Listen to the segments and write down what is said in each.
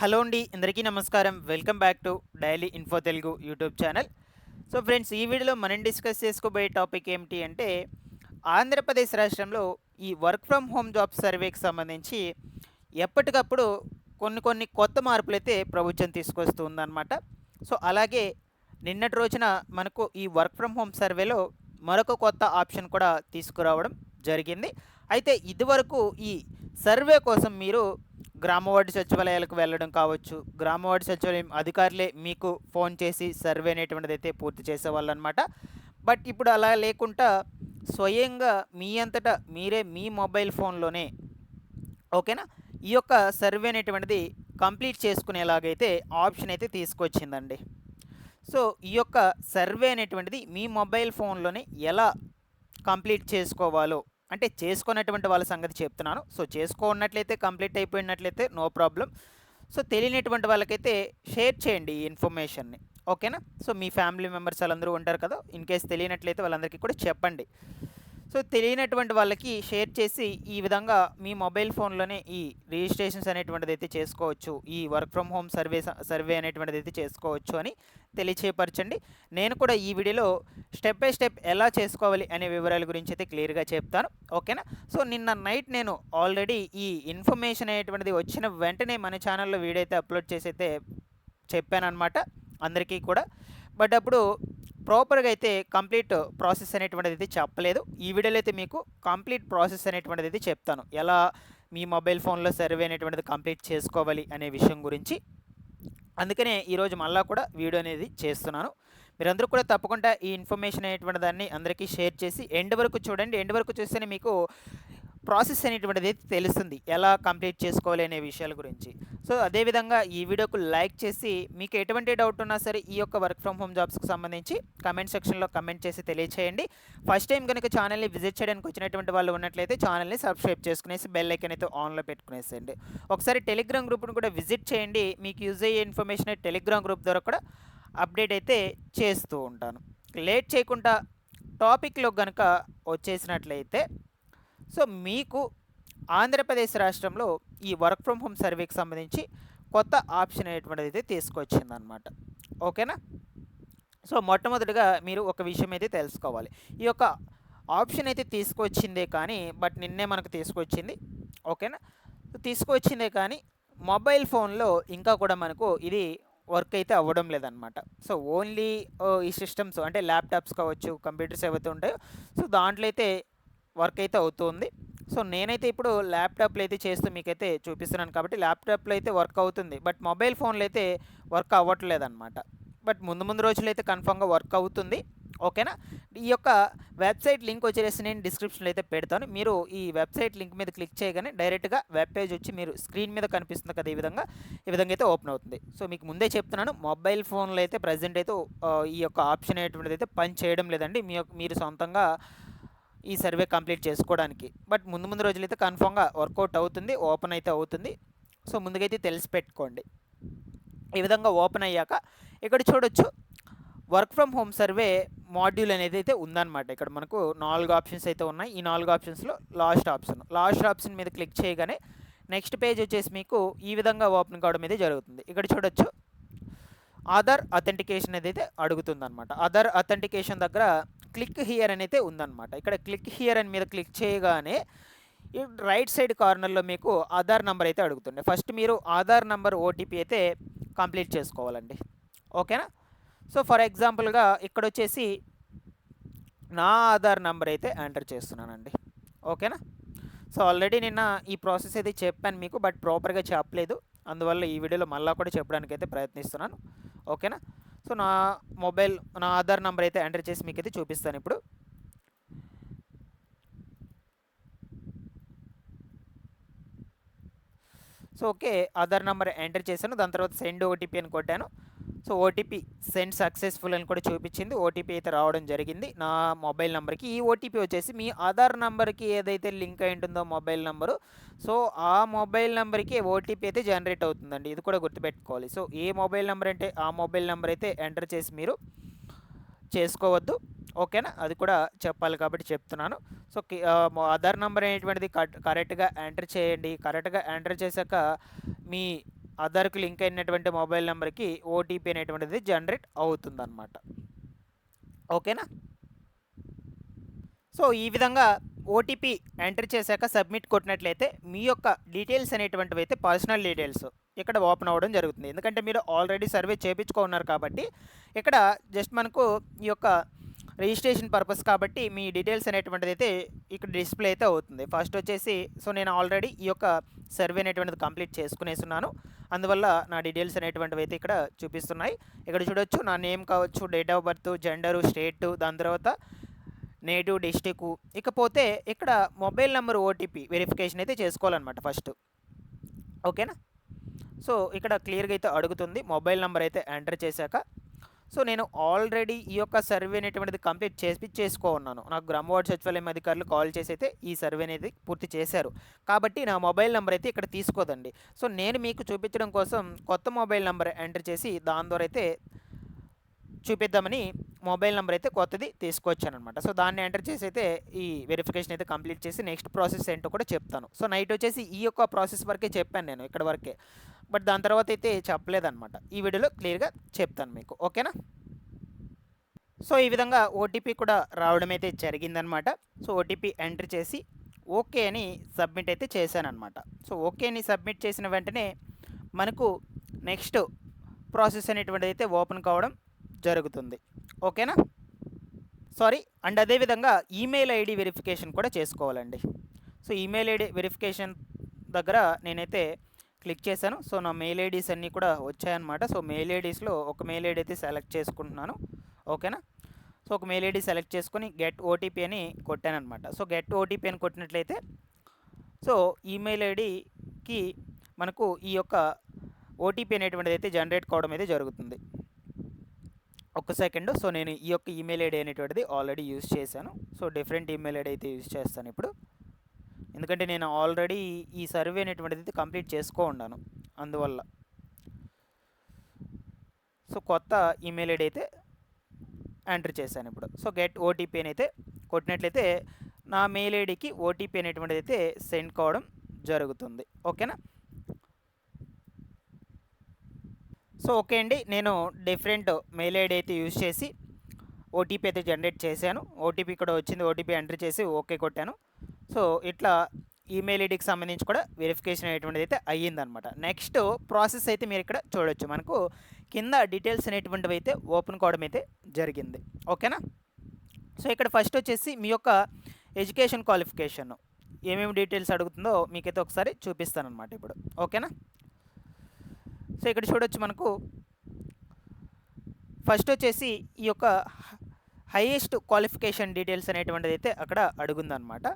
Hello అండి అందరికీ నమస్కారం. Welcome back to daily info Telugu YouTube channel. So friends ఈ వీడియోలో మనం డిస్కస్ చేసుకోబోయే టాపిక్ ఏమిటి అంటే ఆంధ్రప్రదేశ్ రాష్ట్రంలో ఈ వర్క్ ఫ్రమ్ హోమ్ జాబ్ సర్వేకి సంబంధించి ఎప్పటికప్పుడు కొన్ని కొన్ని కొత్త మార్పులు అయితే ప్రభుత్వం తీసుకొస్తూ ఉందన్నమాట సో అలాగే నిన్నటి రోజున మనకు ఈ వర్క్ ఫ్రమ్ హోమ్ సర్వేలో మరొక కొత్త ఆప్షన్ కూడా తీసుకురావడం జరిగింది. అయితే ఇదివరకు ఈ సర్వే కోసం మీరు గ్రామవార్డు సచివాలయాలకు వెళ్ళడం కావచ్చు. గ్రామవార్డు సచివాలయం అధికారులే మీకు ఫోన్ చేసి సర్వే అనేటువంటిది అయితే పూర్తి చేసేవాళ్ళు అనమాట బట్ ఇప్పుడు అలా లేకుండా స్వయంగా మీ అంతటా మీరే మీ మొబైల్ ఫోన్లోనే ఓకేనా? ఈ యొక్క సర్వే అనేటువంటిది కంప్లీట్ చేసుకునేలాగైతే ఆప్షన్ అయితే తీసుకొచ్చిందండి. సో ఈ యొక్క సర్వే అనేటువంటిది మీ మొబైల్ ఫోన్లోనే ఎలా కంప్లీట్ చేసుకోవాలో అంటే చేసుకున్నటువంటి వాళ్ళ సంగతి చెప్తున్నాను. సో చేసుకున్నట్లయితే కంప్లీట్ అయిపోయినట్లయితే నో ప్రాబ్లం. సో తెలియనటువంటి వాళ్ళకైతే షేర్ చేయండి ఈ ఇన్ఫర్మేషన్ని. ఓకేనా? సో మీ ఫ్యామిలీ మెంబర్స్ వాళ్ళందరూ ఉంటారు కదా ఇన్ కేస్ తెలియనట్లయితే వాళ్ళందరికీ కూడా చెప్పండి. సో తెలియనటువంటి వాళ్ళకి షేర్ చేసి ఈ విధంగా మీ మొబైల్ ఫోన్లోనే ఈ రిజిస్ట్రేషన్స్ అనేటువంటిది అయితే చేసుకోవచ్చు ఈ work from home survey survey అనేటువంటిది అయితే చేసుకోవచ్చు అని తెలియచేపరచండి నేను కూడా ఈ వీడియోలో స్టెప్ బై స్టెప్ ఎలా చేసుకోవాలి అనే వివరాల గురించి అయితే క్లియర్గా చెప్తాను. ఓకేనా? సో నిన్న నైట్ నేను ఆల్రెడీ ఈ ఇన్ఫర్మేషన్ అనేటువంటిది వచ్చిన వెంటనే మన ఛానల్లో వీడియో అయితే అప్లోడ్ చేసి అయితే చెప్పానమాట అందరికీ కూడా. బట్ అప్పుడు ప్రాపర్గా అయితే కంప్లీట్ ప్రాసెస్ అనేటువంటిది అయితే చెప్పలేదు. ఈ వీడియోలో అయితే మీకు కంప్లీట్ ప్రాసెస్ అనేటువంటిది అయితే చెప్తాను. ఎలా మీ మొబైల్ ఫోన్లో సర్వే అనేటువంటిది కంప్లీట్ చేసుకోవాలి అనే విషయం గురించి. అందుకనే ఈరోజు మళ్ళా కూడా వీడియో అనేది చేస్తున్నాను. మీరందరూ కూడా తప్పకుండా ఈ ఇన్ఫర్మేషన్ అనేటువంటి దాన్ని అందరికీ షేర్ చేసి ఎండ్ వరకు చూడండి. ఎండ్ వరకు చూస్తేనే మీకు ప్రాసెస్ అనేటువంటిది తెలుస్తుంది. ఎలా కంప్లీట్ చేసుకోవాలి అనే విషయాల గురించి. సో అదేవిధంగా ఈ వీడియోకు లైక్ చేసి మీకు ఎటువంటి డౌట్ ఉన్నా సరే ఈ యొక్క వర్క్ ఫ్రమ్ హోమ్ జాబ్స్కి సంబంధించి కమెంట్ సెక్షన్లో కమెంట్ చేసి తెలియచేయండి. ఫస్ట్ టైం కనుక ఛానల్ని విజిట్ చేయడానికి వచ్చినటువంటి వాళ్ళు ఉన్నట్లయితే ఛానల్ని సబ్స్క్రైబ్ చేసుకునేసి బెల్ ఐకన్ అయితే ఆన్లో పెట్టుకునేసేయండి. ఒకసారి టెలిగ్రామ్ గ్రూప్ను కూడా విజిట్ చేయండి. మీకు యూజ్ అయ్యే ఇన్ఫర్మేషన్ టెలిగ్రామ్ గ్రూప్ ద్వారా కూడా అప్డేట్ అయితే చేస్తూ ఉంటాను. లేట్ చేయకుండా టాపిక్లో కనుక వచ్చేసినట్లయితే సో మీకు ఆంధ్రప్రదేశ్ రాష్ట్రంలో ఈ వర్క్ ఫ్రమ్ హోమ్ సర్వేకి సంబంధించి కొత్త ఆప్షన్ అనేటువంటిది అయితే తీసుకొచ్చిందనమాట ఓకేనా? సో మొట్టమొదటిగా మీరు ఒక విషయం అయితే తెలుసుకోవాలి. ఈ యొక్క ఆప్షన్ అయితే తీసుకొచ్చిందే కానీ బట్ నిన్నే మనకు తీసుకొచ్చింది. ఓకేనా? తీసుకొచ్చిందే కానీ మొబైల్ ఫోన్లో ఇంకా కూడా మనకు ఇది వర్క్ అయితే అవ్వడం లేదనమాట సో ఓన్లీ ఈ సిస్టమ్స్ అంటే ల్యాప్టాప్స్ కావచ్చు కంప్యూటర్స్ ఏవైతే ఉంటాయో సో దాంట్లో అయితే వర్క్ అయితే అవుతుంది. సో నేనైతే ఇప్పుడు ల్యాప్టాప్లో అయితే చేస్తూ మీకైతే చూపిస్తున్నాను కాబట్టి ల్యాప్టాప్లో అయితే వర్క్ అవుతుంది. బట్ మొబైల్ ఫోన్లో అయితే వర్క్ అవ్వట్లేదన్నమాట. బట్ ముందు ముందు రోజులు అయితే కన్ఫామ్గా వర్క్ అవుతుంది. ఓకేనా? ఈ యొక్క వెబ్సైట్ లింక్ వచ్చేసి నేను డిస్క్రిప్షన్లో అయితే పెడతాను. మీరు ఈ వెబ్సైట్ లింక్ మీద క్లిక్ చేయగానే డైరెక్ట్గా వెబ్ పేజ్ వచ్చి మీరు స్క్రీన్ మీద కనిపిస్తుంది కదా ఈ విధంగా ఈ విధంగా అయితే ఓపెన్ అవుతుంది. సో మీకు ముందే చెప్తున్నాను మొబైల్ ఫోన్లో అయితే ప్రజెంట్ అయితే ఈ యొక్క ఆప్షన్ అనేటువంటిది అయితే పని చేయడం లేదండి. మీ మీరు సొంతంగా ఈ సర్వే కంప్లీట్ చేసుకోవడానికి. బట్ ముందు ముందు రోజులైతే కన్ఫామ్గా వర్కౌట్ అవుతుంది ఓపెన్ అయితే అవుతుంది. సో ముందుకైతే తెలిసి పెట్టుకోండి. ఈ విధంగా ఓపెన్ అయ్యాక ఇక్కడ చూడొచ్చు work from home survey module అనేది అయితే ఉందన్నమాట. ఇక్కడ మనకు నాలుగు ఆప్షన్స్ అయితే ఉన్నాయి. ఈ నాలుగు ఆప్షన్స్లో లాస్ట్ ఆప్షన్. లాస్ట్ ఆప్షన్ మీద క్లిక్ చేయగానే నెక్స్ట్ పేజ్ వచ్చేసి మీకు ఈ విధంగా ఓపెన్ కావడం అయితే జరుగుతుంది. ఇక్కడ చూడొచ్చు ఆధార్ అథెంటికేషన్ అనేది అయితే అడుగుతుంది అనమాట ఆధార్ అథెంటికేషన్ దగ్గర క్లిక్ హియర్ అని అయితే ఉందన్నమాట. ఇక్కడ క్లిక్ హియర్ అని మీద క్లిక్ చేయగానే ఈ రైట్ సైడ్ కార్నర్లో మీకు ఆధార్ నెంబర్ అయితే అడుగుతుంది ఫస్ట్ మీరు ఆధార్ నెంబర్ ఓటీపీ అయితే కంప్లీట్ చేసుకోవాలండి. ఓకేనా సో ఫర్ ఎగ్జాంపుల్గా ఇక్కడ వచ్చేసి నా ఆధార్ నెంబర్ అయితే ఎంటర్ చేస్తున్నానండి. ఓకేనా సో ఆల్రెడీ నిన్న ఈ ప్రాసెస్ అయితే చెప్పాను మీకు బట్ ప్రాపర్గా చెప్పలేదు. అందువల్ల ఈ వీడియోలో మళ్ళీ కూడా చెప్పడానికి అయితే ప్రయత్నిస్తున్నాను ఓకేనా సో నా మొబైల్ నా ఆధార్ నెంబర్ అయితే ఎంటర్ చేసి మీకు అయితే చూపిస్తాను ఇప్పుడు. So okay Aadhaar number enter చేశాను. దాని తర్వాత సెండ్ ఓటీపీ అని కొట్టాను. సో ఓటీపీ సెండ్ సక్సెస్ఫుల్ అని కూడా చూపించింది. ఓటీపీ అయితే రావడం జరిగింది. నా మొబైల్ నెంబర్కి ఈ ఓటీపీ వచ్చేసి మీ ఆధార్ నెంబర్కి ఏదైతే లింక్ అయి ఉంటుందో మొబైల్ నెంబరు సో ఆ మొబైల్ నెంబర్కి ఓటీపీ అయితే జనరేట్ అవుతుందండి. ఇది కూడా గుర్తుపెట్టుకోవాలి. సో ఏ మొబైల్ నెంబర్ అంటే ఆ మొబైల్ నెంబర్ అయితే ఎంటర్ చేసి మీరు చేసుకోవద్దు. ఓకేనా? అది కూడా చెప్పాలి కాబట్టి చెప్తున్నాను. సో ఆధార్ నెంబర్ అనేటువంటిది కరెక్ట్గా ఎంటర్ చేయండి. కరెక్ట్గా ఎంటర్ చేశాక మీ ఆధార్కు లింక్ అయినటువంటి మొబైల్ నెంబర్కి ఓటీపీ అనేటువంటిది జనరేట్ అవుతుందన్నమాట. ఓకేనా? సో ఈ విధంగా ఓటీపీ ఎంటర్ చేశాక సబ్మిట్ కొట్టినట్లయితే మీ యొక్క డీటెయిల్స్ అనేటువంటివి అయితే పర్సనల్ డీటెయిల్స్ ఇక్కడ ఓపెన్ అవ్వడం జరుగుతుంది. ఎందుకంటే మీరు ఆల్రెడీ సర్వే చేయించుకున్నారు కాబట్టి ఇక్కడ జస్ట్ మనకు ఈ యొక్క రిజిస్ట్రేషన్ పర్పస్ కాబట్టి మీ డీటెయిల్స్ అనేటువంటిది అయితే ఇక్కడ డిస్ప్లే అయితే అవుతుంది. ఫస్ట్ వచ్చేసి సో నేను ఆల్రెడీ ఈ యొక్క సర్వే అనేటువంటిది కంప్లీట్ చేసుకునేస్తున్నాను అందువల్ల నా డీటెయిల్స్ అనేటువంటివి అయితే ఇక్కడ చూపిస్తున్నాయి. ఇక్కడ చూడొచ్చు నా నేమ్ కావచ్చు date of birth gender state దాని తర్వాత నేటివ్ డిస్టిక్. ఇకపోతే ఇక్కడ మొబైల్ నెంబర్ ఓటీపీ వెరిఫికేషన్ అయితే చేసుకోవాలన్నమాట ఫస్ట్. ఓకేనా? సో ఇక్కడ క్లియర్గా అయితే అడుగుతుంది. మొబైల్ నెంబర్ అయితే ఎంటర్ చేశాక సో నేను ఆల్రెడీ ఈ యొక్క సర్వే అనేటువంటిది కంప్లీట్ చేసి చేసుకో ఉన్నాను. నాకు గ్రామ వార్డు సచివాలయం అధికారులు కాల్ చేసి అయితే ఈ సర్వే అనేది పూర్తి చేశారు. కాబట్టి నా మొబైల్ నెంబర్ అయితే ఇక్కడ తీసుకోదండి. సో నేను మీకు చూపించడం కోసం కొత్త మొబైల్ నెంబర్ ఎంటర్ చేసి దాని ద్వారా అయితే చూపిద్దామని మొబైల్ నెంబర్ అయితే కొత్తది తీసుకొచ్చాను అనమాట సో దాన్ని ఎంటర్ చేసి అయితే ఈ వెరిఫికేషన్ అయితే కంప్లీట్ చేసి నెక్స్ట్ ప్రాసెస్ ఏంటో కూడా చెప్తాను. సో నైట్ వచ్చేసి ఈ యొక్క ప్రాసెస్ వరకే చెప్పాను నేను ఇక్కడ వరకే. బట్ దాని తర్వాత అయితే చెప్పలేదన్నమాట. ఈ వీడియోలో క్లియర్గా చెప్తాను మీకు. ఓకేనా? సో ఈ విధంగా ఓటీపీ కూడా రావడం అయితే జరిగిందనమాట so O T P enter చేసి ఓకే అని సబ్మిట్ అయితే చేశానమాట సో ఓకే అని సబ్మిట్ చేసిన వెంటనే మనకు నెక్స్ట్ ప్రాసెస్ అనేటువంటిది అయితే ఓపెన్ కావడం జరుగుతుంది. ఓకేనా? సారీ అండ్ అదేవిధంగా ఈమెయిల్ ఐడి వెరిఫికేషన్ కూడా చేసుకోవాలండి. సో ఈమెయిల్ ఐడి వెరిఫికేషన్ దగ్గర నేనైతే క్లిక్ చేశాను. సో నా మెయిల్ ఐడీస్ అన్నీ కూడా వచ్చాయన్నమాట. సో మెయిల్ ఐడీస్లో ఒక మెయిల్ ఐడి అయితే సెలెక్ట్ చేసుకుంటున్నాను. ఓకేనా? సో ఒక మెయిల్ ఐడి సెలెక్ట్ చేసుకొని గెట్ ఓటీపీ అని కొట్టానమాట సో గెట్ ఓటీపీ అని కొట్టినట్లయితే సో ఈమెయిల్ ఐడికి మనకు ఈ యొక్క ఓటీపీ అనేటువంటిది అయితే జనరేట్ కావడం అయితే జరుగుతుంది. ఒక్క సెకండ్. సో నేను ఈ యొక్క ఈమెయిల్ ఐడి అనేటువంటిది ఆల్రెడీ యూజ్ చేశాను. సో డిఫరెంట్ ఈమెయిల్ ఐడి అయితే యూజ్ చేస్తాను ఇప్పుడు. ఎందుకంటే నేను ఆల్రెడీ ఈ సర్వే అనేటువంటిది కంప్లీట్ చేసుకో ఉన్నాను అందువల్ల. సో కొత్త ఈమెయిల్ ఐడి అయితే ఎంటర్ చేశాను ఇప్పుడు. సో గెట్ ఓటీపీ అని అయితే కొట్టినట్లయితే నా మెయిల్ ఐడికి ఓటీపీ అనేటువంటిది అయితే సెండ్ కావడం జరుగుతుంది. ఓకేనా? సో ఓకే అండి. నేను డిఫరెంట్ మెయిల్ ఐడి అయితే యూజ్ చేసి ఓటీపీ అయితే జనరేట్ చేశాను. ఓటీపీ కూడా వచ్చింది. ఓటీపీ ఎంటర్ చేసి ఓకే కొట్టాను. సో ఇట్లా ఈమెయిల్ ఐడికి సంబంధించి కూడా వెరిఫికేషన్ అనేటువంటిది అయితే అయ్యిందనమాట. నెక్స్ట్ ప్రాసెస్ అయితే మీరు ఇక్కడ చూడొచ్చు. మనకు కింద డీటెయిల్స్ అనేటువంటివి అయితే ఓపెన్ కావడం అయితే జరిగింది. ఓకేనా సో ఇక్కడ ఫస్ట్ వచ్చేసి మీ యొక్క ఎడ్యుకేషన్ క్వాలిఫికేషన్ ఏమేమి డీటెయిల్స్ అడుగుతుందో మీకైతే ఒకసారి చూపిస్తానమాట ఇప్పుడు. ఓకేనా సో ఇక్కడ చూడొచ్చు మనకు ఫస్ట్ వచ్చేసి ఈ యొక్క హైయెస్ట్ క్వాలిఫికేషన్ డీటెయిల్స్ అనేటువంటిది అయితే అక్కడ అడుగుందనమాట.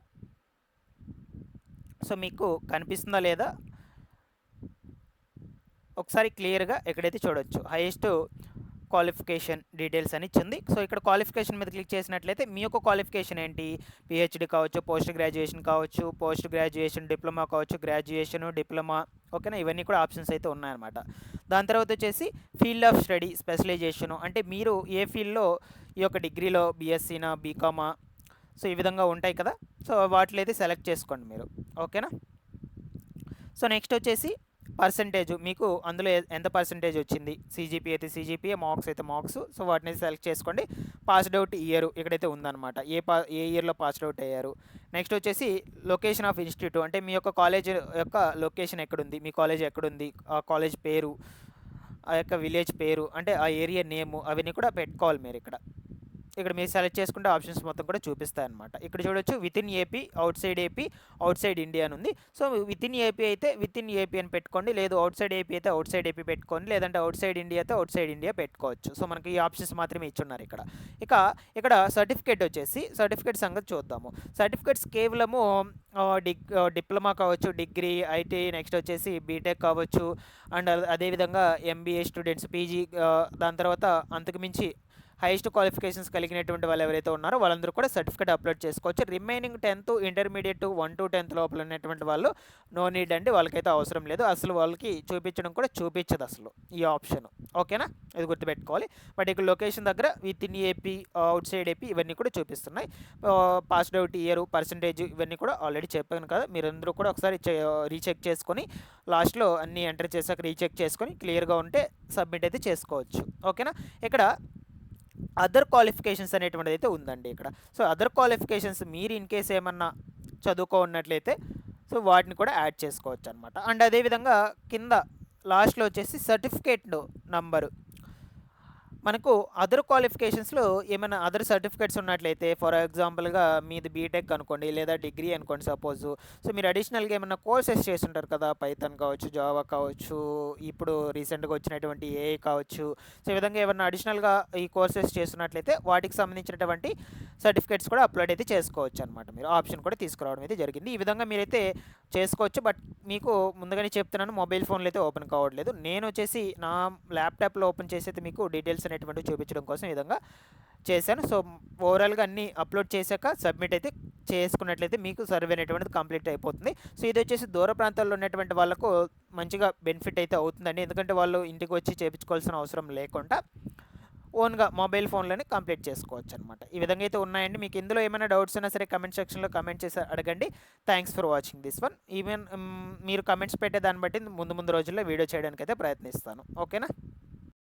సో మీకు కనిపిస్తుందా లేదా? ఒకసారి క్లియర్గా ఎక్కడైతే చూడొచ్చు. హైయెస్ట్ క్వాలిఫికేషన్ డీటెయిల్స్ అని ఇచ్చింది. సో ఇక్కడ క్వాలిఫికేషన్ మీద క్లిక్ చేసినట్లయితే మీ యొక్క క్వాలిఫికేషన్ ఏంటి? పిహెచ్డి కావచ్చు పోస్ట్ గ్రాడ్యుయేషన్ కావచ్చు పోస్ట్ గ్రాడ్యుయేషన్ డిప్లొమా కావచ్చు గ్రాడ్యుయేషన్ డిప్లొమా ఓకేనా? ఇవన్నీ కూడా ఆప్షన్స్ అయితే ఉన్నాయన్నమాట. దాని తర్వాత వచ్చేసి ఫీల్డ్ ఆఫ్ స్టడీ స్పెషలైజేషను. అంటే మీరు ఏ ఫీల్డ్లో ఈ యొక్క డిగ్రీలో బీఎస్సీనా బీకామా సో ఈ విధంగా ఉంటాయి కదా? సో వాటిలో అయితే సెలెక్ట్ చేసుకోండి మీరు. ఓకేనా? సో నెక్స్ట్ వచ్చేసి పర్సంటేజ్. మీకు అందులో ఎంత పర్సంటేజ్ వచ్చింది? సీజీపీ అయితే సీజీపీఏ మార్క్స్ అయితే మార్క్స్. సో వాటిని సెలెక్ట్ చేసుకోండి. పాస్డ్ అవుట్ ఇయర్ ఇక్కడైతే ఉందన్నమాట. ఏ పా ఏ ఇయర్లో పాస్డ్ అవుట్ అయ్యారు? నెక్స్ట్ వచ్చేసి లొకేషన్ ఆఫ్ ఇన్స్టిట్యూట్. అంటే మీ యొక్క కాలేజ్ యొక్క లొకేషన్ ఎక్కడుంది? మీ కాలేజ్ ఎక్కడుంది? ఆ కాలేజ్ పేరు ఆ యొక్క విలేజ్ పేరు అంటే ఆ ఏరియా నేము అవన్నీ కూడా పెట్టుకోవాలి మీరు ఇక్కడ. ఇక్కడ మీరు సెలెక్ట్ చేసుకుంటే ఆప్షన్స్ మొత్తం కూడా చూపిస్తాయి అనమాట ఇక్కడ చూడొచ్చు within AP outside AP outside India అని ఉంది. సో విత్ ఇన్ ఏపీ అయితే విత్ ఇన్ ఏపీ అని పెట్టుకోండి. లేదు అవుట్ సైడ్ ఏపీ అయితే అవుట్ సైడ్ ఏపీ పెట్టుకోండి. లేదంటే అవుట్ సైడ్ ఇండియా అయితే అవుట్ సైడ్ ఇండియా పెట్టుకోవచ్చు. సో మనకి ఈ ఆప్షన్స్ మాత్రమే ఇచ్చున్నారు ఇక్కడ. ఇక ఇక్కడ సర్టిఫికేట్ వచ్చేసి సర్టిఫికేట్ సంగతి చూద్దాము. సర్టిఫికేట్స్ కేవలము డిగ్ డిప్లొమా కావచ్చు డిగ్రీ ఐటీ నెక్స్ట్ వచ్చేసి బీటెక్ కావచ్చు. అండ్ అదేవిధంగా ఎంబీఏ స్టూడెంట్స్ పీజీ దాని తర్వాత అంతకుమించి హైయెస్ట్ క్వాలిఫికేషన్స్ కలిగినటువంటి వాళ్ళు ఎవరైతే ఉన్నారో వాళ్ళందరూ కూడా సర్టిఫికేట్ అప్లోడ్ చేసుకోవచ్చు. Remaining tenth intermediate one to tenth లోపల ఉన్నటువంటి వాళ్ళు నో నీడ్ అండి వాళ్ళకైతే అవసరం లేదు. అసలు వాళ్ళకి చూపించడం కూడా చూపించదు అసలు ఈ ఆప్షన్. ఓకేనా? ఇది గుర్తుపెట్టుకోవాలి. బట్ ఇక్కడ లొకేషన్ దగ్గర within AP outside AP ఇవన్నీ కూడా చూపిస్తున్నాయి. పాస్డ్ అవుట్ ఇయర్ పర్సంటేజ్ ఇవన్నీ కూడా ఆల్రెడీ చెప్పాను కదా. మీరందరూ కూడా ఒకసారి రీచెక్ చేసుకొని లాస్ట్లో అన్నీ ఎంటర్ చేశాక రీచెక్ చేసుకొని క్లియర్గా ఉంటే సబ్మిట్ అయితే చేసుకోవచ్చు. ఓకేనా? ఇక్కడ అదర్ క్వాలిఫికేషన్స్ అనేటువంటిది అయితే ఉందండి ఇక్కడ. సో అదర్ క్వాలిఫికేషన్స్ మీరు ఇన్ కేస్ ఏమన్నా చదువుకో ఉన్నట్లయితే సో వాటిని కూడా యాడ్ చేసుకోవచ్చు అనమాట అండ్ అదేవిధంగా కింద లాస్ట్లో వచ్చేసి సర్టిఫికేట్ నంబరు మనకు అదర్ క్వాలిఫికేషన్స్లో ఏమైనా అదర్ సర్టిఫికేట్స్ ఉన్నట్లయితే ఫర్ ఎగ్జాంపుల్గా మీది బీటెక్ అనుకోండి లేదా డిగ్రీ అనుకోండి సపోజ్ సో మీరు అడిషనల్గా ఏమైనా కోర్సెస్ చేస్తుంటారు కదా పైథన్ కావచ్చు జావా కావచ్చు ఇప్పుడు రీసెంట్గా వచ్చినటువంటి ఏఐ కావచ్చు. సో ఈ విధంగా ఏమైనా అడిషనల్గా ఈ కోర్సెస్ చేస్తున్నట్లయితే వాటికి సంబంధించినటువంటి సర్టిఫికేట్స్ కూడా అప్లోడ్ అయితే చేసుకోవచ్చు అనమాట మీరు ఆప్షన్ కూడా తీసుకురావడం అయితే జరిగింది. ఈ విధంగా మీరైతే చేసుకోవచ్చు. బట్ మీకు ముందుగానే చెప్తున్నాను మొబైల్ ఫోన్లు అయితే ఓపెన్ కావట్లేదు. నేను వచ్చేసి నా ల్యాప్టాప్లో ఓపెన్ చేసి అయితే మీకు డీటెయిల్స్ అనేటువంటివి చూపించడం కోసం ఈ విధంగా చేశాను. సో ఓవరాల్గా అన్నీ అప్లోడ్ చేశాక సబ్మిట్ అయితే చేసుకున్నట్లయితే మీకు సర్వే అనేటువంటిది కంప్లీట్ అయిపోతుంది. సో ఇది వచ్చేసి దూర ప్రాంతాల్లో ఉన్నటువంటి వాళ్ళకు మంచిగా బెనిఫిట్ అయితే అవుతుందండి. ఎందుకంటే వాళ్ళు ఇంటికి వచ్చి చేయించుకోవాల్సిన అవసరం లేకుండా. ఓన్గా మొబైల్ ఫోన్లోనే కంప్లీట్ చేసుకోవచ్చు అనమాట ఈ విధంగా అయితే ఉన్నాయండి. మీకు ఇందులో ఏమైనా డౌట్స్ ఉన్నా సరే కమెంట్ సెక్షన్లో కమెంట్ చేసి అడగండి. Thanks for watching this one. Even మీరు కమెంట్స్ పెట్టే దాన్ని బట్టి ముందు ముందు రోజుల్లో వీడియో చేయడానికి అయితే ప్రయత్నిస్తాను. ఓకేనా?